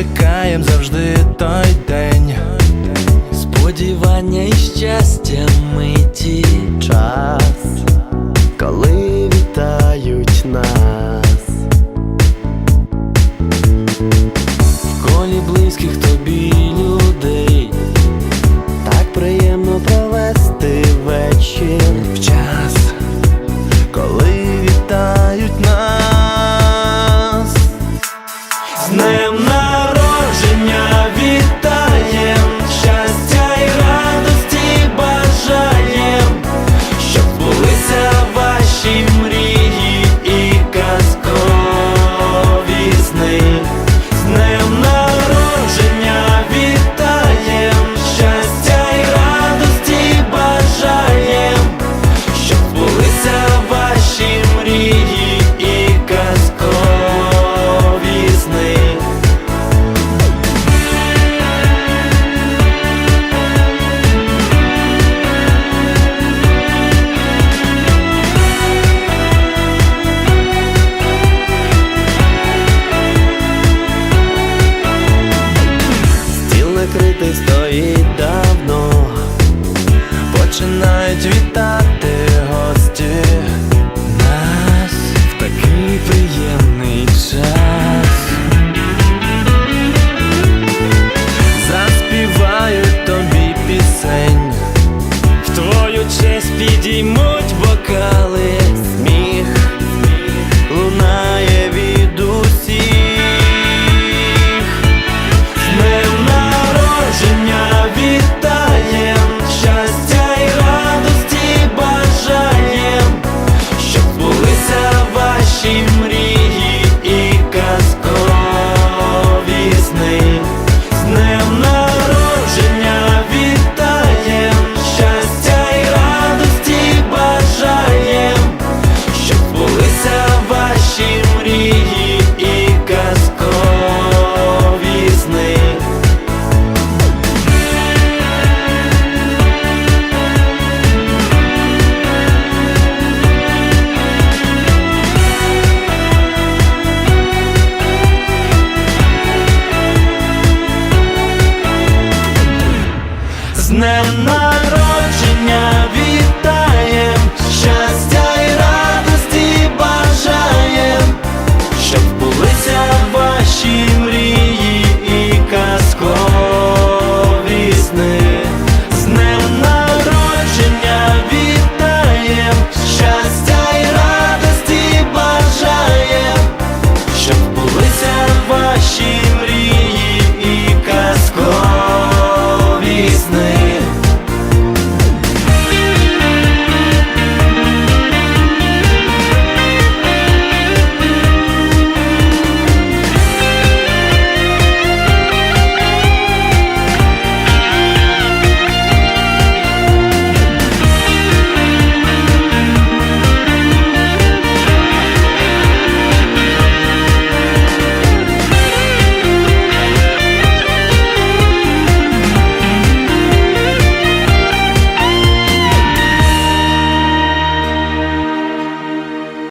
чекаєм завжди той день. Сподівання і щастя миті час, коли вітають нас, в колі близьких тобі Dis-moi understand.